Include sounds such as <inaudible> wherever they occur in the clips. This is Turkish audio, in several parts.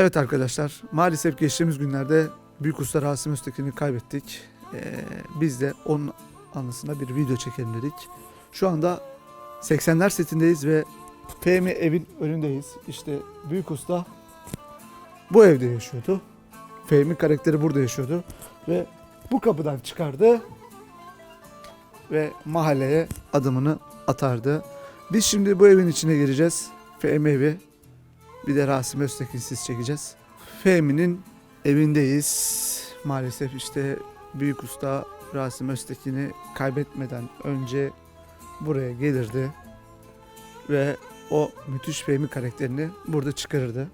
Evet arkadaşlar maalesef geçtiğimiz günlerde Büyük Usta Rasim Öztekin'i kaybettik. Ee, biz de onun anısına bir video çekelim dedik. Şu anda 80'ler setindeyiz ve Fehmi evin önündeyiz. İşte Büyük Usta bu evde yaşıyordu. Fehmi karakteri burada yaşıyordu. Ve bu kapıdan çıkardı ve mahalleye adımını atardı. Biz şimdi bu evin içine gireceğiz. Fehmi evi bir de Rasim Öztekin'siz çekeceğiz. Fehmi'nin evindeyiz. Maalesef işte büyük usta Rasim Öztekin'i kaybetmeden önce buraya gelirdi. Ve o müthiş Fehmi karakterini burada çıkarırdı.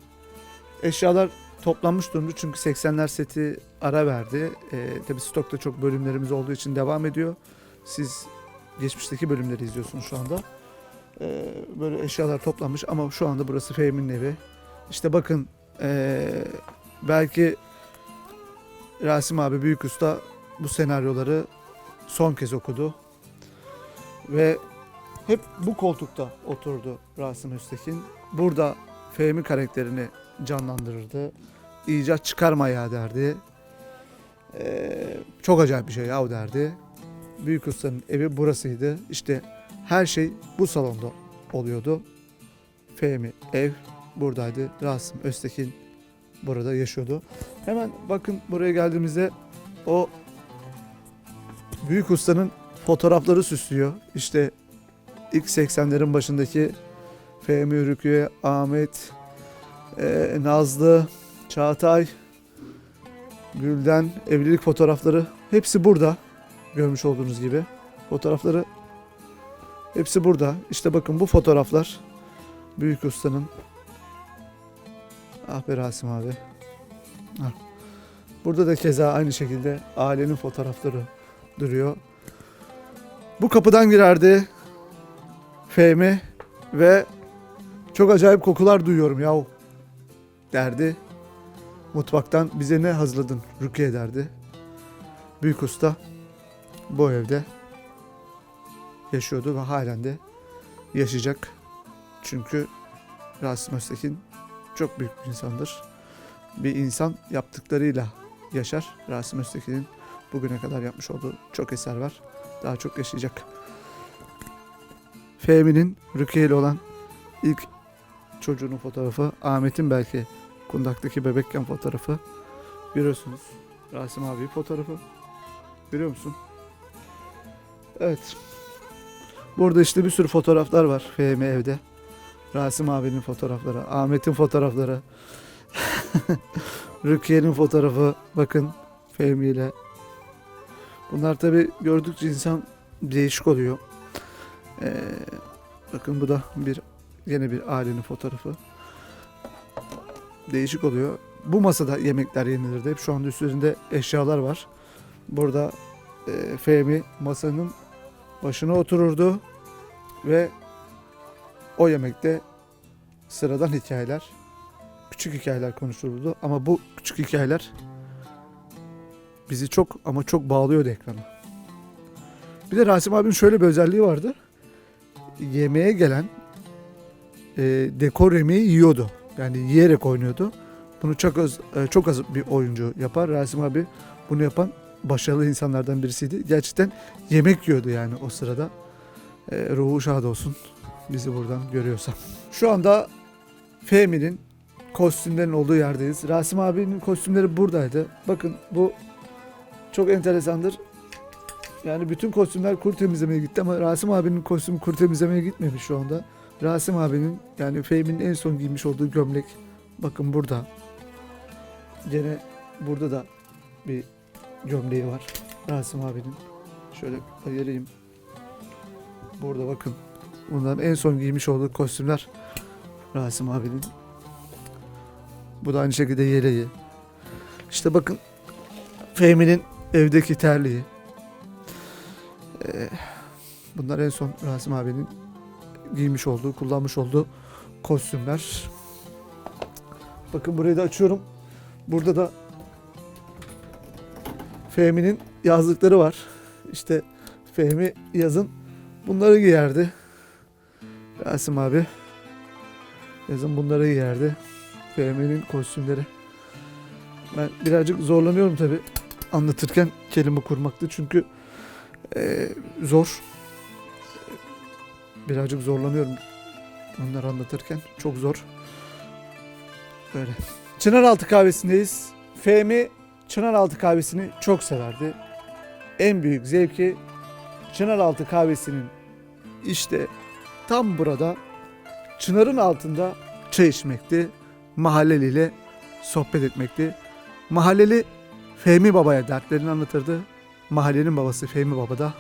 Eşyalar toplanmış durumda çünkü 80'ler seti ara verdi. Ee, tabii stokta çok bölümlerimiz olduğu için devam ediyor. Siz geçmişteki bölümleri izliyorsunuz şu anda. Ee, böyle eşyalar toplanmış ama şu anda burası Fehmi'nin evi. İşte bakın ee, belki Rasim abi büyük usta bu senaryoları son kez okudu. Ve hep bu koltukta oturdu Rasim Öztekin. Burada Fehmi karakterini canlandırırdı. İcat çıkarma ya derdi. Ee, çok acayip bir şey ya derdi. Büyük ustanın evi burasıydı. İşte her şey bu salonda oluyordu. Fehmi ev buradaydı. Rasim Öztekin burada yaşıyordu. Hemen bakın buraya geldiğimizde o büyük ustanın fotoğrafları süslüyor. İşte ilk 80'lerin başındaki Fehmi Rüküye, Ahmet, eee, Nazlı, Çağatay, Gülden evlilik fotoğrafları hepsi burada. Görmüş olduğunuz gibi. Fotoğrafları hepsi burada. İşte bakın bu fotoğraflar Büyük Usta'nın Ah be Rasim abi. Ah. Burada da keza aynı şekilde ailenin fotoğrafları duruyor. Bu kapıdan girerdi Fehmi ve çok acayip kokular duyuyorum yahu derdi. Mutfaktan bize ne hazırladın Rukiye derdi. Büyük usta bu evde yaşıyordu ve halen de yaşayacak. Çünkü Rasim Öztekin çok büyük bir insandır. Bir insan yaptıklarıyla yaşar. Rasim Öztekin'in bugüne kadar yapmış olduğu çok eser var. Daha çok yaşayacak. Fehmi'nin Rukiye ile olan ilk çocuğunun fotoğrafı. Ahmet'in belki kundaktaki bebekken fotoğrafı. Görüyorsunuz. Rasim abi fotoğrafı. Görüyor musun? Evet. Burada işte bir sürü fotoğraflar var Fehmi evde. Rasim abinin fotoğrafları, Ahmet'in fotoğrafları, <laughs> Rukiye'nin fotoğrafı. Bakın Fehmi ile. Bunlar tabi gördükçe insan değişik oluyor. Ee, bakın bu da bir yine bir ailenin fotoğrafı. Değişik oluyor. Bu masada yemekler yenilirdi. Hep şu anda üstlerinde eşyalar var. Burada e, Fehmi masanın başına otururdu ve o yemekte sıradan hikayeler, küçük hikayeler konuşulurdu ama bu küçük hikayeler bizi çok ama çok bağlıyordu ekrana. Bir de Rasim abinin şöyle bir özelliği vardı. Yemeğe gelen e, dekor yemeği yiyordu. Yani yiyerek oynuyordu. Bunu çok az, e, çok az bir oyuncu yapar. Rasim abi bunu yapan başarılı insanlardan birisiydi. Gerçekten yemek yiyordu yani o sırada. E, ruhu şad olsun bizi buradan görüyorsa. Şu anda Fehmi'nin kostümlerin olduğu yerdeyiz. Rasim abinin kostümleri buradaydı. Bakın bu çok enteresandır. Yani bütün kostümler kur temizlemeye gitti ama Rasim abinin kostümü kur temizlemeye gitmemiş şu anda. Rasim abinin yani Fehmi'nin en son giymiş olduğu gömlek bakın burada. Gene burada da bir gömleği var Rasim abinin. Şöyle ayırayım. Burada bakın. Bunların en son giymiş olduğu kostümler Rasim abinin. Bu da aynı şekilde yeleği. İşte bakın Fehmi'nin evdeki terliği. Ee, bunlar en son Rasim abinin giymiş olduğu, kullanmış olduğu kostümler. Bakın burayı da açıyorum. Burada da Fehmi'nin yazlıkları var. İşte Fehmi yazın bunları giyerdi. Rasim abi yazın bunları giyerdi. FM'nin kostümleri. Ben birazcık zorlanıyorum tabi anlatırken kelime kurmakta çünkü eee, zor. Birazcık zorlanıyorum onları anlatırken. Çok zor. Böyle. Çınaraltı kahvesindeyiz. Fehmi Çınaraltı kahvesini çok severdi. En büyük zevki Çınaraltı kahvesinin işte tam burada çınarın altında çay içmekti. Mahalleliyle sohbet etmekti. Mahalleli Fehmi Baba'ya dertlerini anlatırdı. Mahallenin babası Fehmi Baba da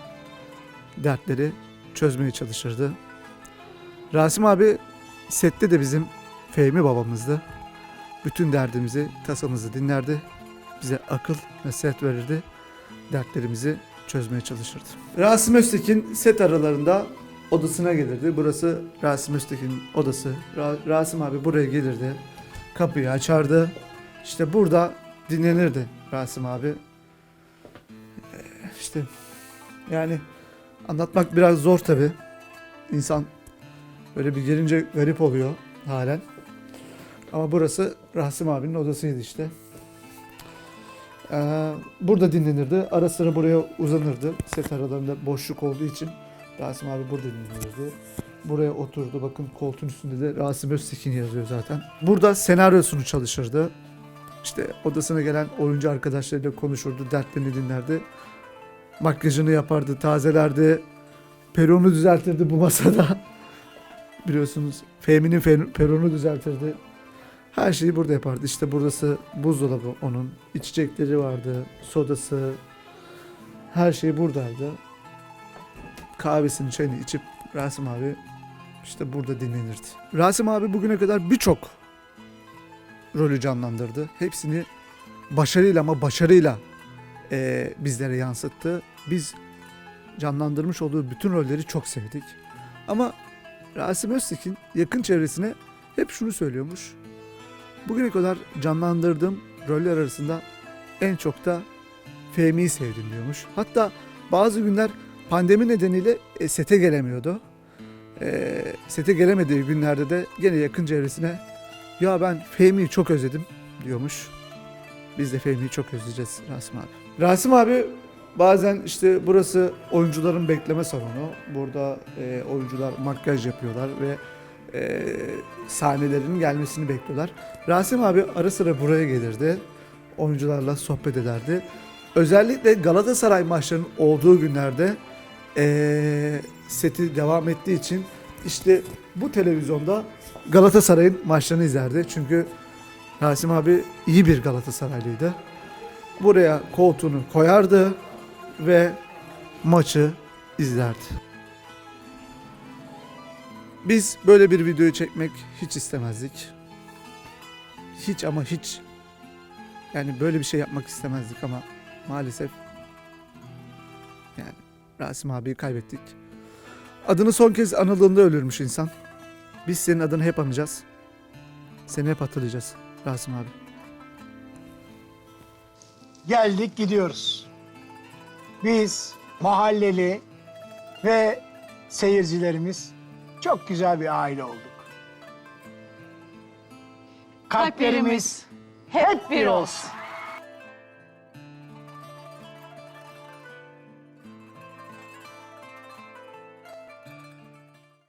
dertleri çözmeye çalışırdı. Rasim abi sette de bizim Fehmi babamızdı. Bütün derdimizi, tasamızı dinlerdi. Bize akıl ve set verirdi. Dertlerimizi çözmeye çalışırdı. Rasim Öztekin set aralarında odasına gelirdi. Burası Rasim Öztekin'in odası. Ra- Rasim abi buraya gelirdi. Kapıyı açardı. İşte burada dinlenirdi Rasim abi. Ee, İşte yani anlatmak biraz zor tabi. İnsan böyle bir gelince garip oluyor halen. Ama burası Rasim abinin odasıydı işte. Ee, burada dinlenirdi. Ara sıra buraya uzanırdı. Set aralarında boşluk olduğu için Rasim abi burada dinlenirdi. Buraya oturdu. Bakın koltuğun üstünde de Rasim Öztekin yazıyor zaten. Burada senaryosunu çalışırdı. İşte odasına gelen oyuncu arkadaşlarıyla konuşurdu. Dertlerini dinlerdi. Makyajını yapardı, tazelerdi. Peronu düzeltirdi bu masada. <laughs> Biliyorsunuz Fehmi'nin fe- peronu düzeltirdi. Her şeyi burada yapardı. İşte burası buzdolabı onun. İçecekleri vardı, sodası. Her şey buradaydı. Kahvesini, çayını içip Rasim abi işte burada dinlenirdi. Rasim abi bugüne kadar birçok rolü canlandırdı. Hepsini başarıyla ama başarıyla eee, bizlere yansıttı. Biz canlandırmış olduğu bütün rolleri çok sevdik. Ama Rasim Öztekin yakın çevresine hep şunu söylüyormuş. Bugüne kadar canlandırdığım roller arasında en çok da Fehmi'yi sevdim diyormuş. Hatta bazı günler pandemi nedeniyle e, sete gelemiyordu. E, sete gelemediği günlerde de gene yakın çevresine ya ben Fehmi'yi çok özledim diyormuş. Biz de Fehmi'yi çok özleyeceğiz Rasim abi. Rasim abi bazen işte burası oyuncuların bekleme salonu. Burada e, oyuncular makyaj yapıyorlar ve e, sahnelerinin gelmesini bekliyorlar. Rasim abi ara sıra buraya gelirdi. Oyuncularla sohbet ederdi. Özellikle Galatasaray maçlarının olduğu günlerde eee, seti devam ettiği için işte bu televizyonda Galatasaray'ın maçlarını izlerdi. Çünkü Rasim abi iyi bir Galatasaraylıydı. Buraya koltuğunu koyardı ve maçı izlerdi. Biz böyle bir videoyu çekmek hiç istemezdik. Hiç ama hiç yani böyle bir şey yapmak istemezdik ama maalesef yani Rasim abiyi kaybettik. Adını son kez anıldığında ölürmüş insan. Biz senin adını hep anacağız. Seni hep hatırlayacağız Rasim abi. geldik gidiyoruz. Biz mahalleli ve seyircilerimiz çok güzel bir aile olduk. Kalplerimiz hep bir olsun.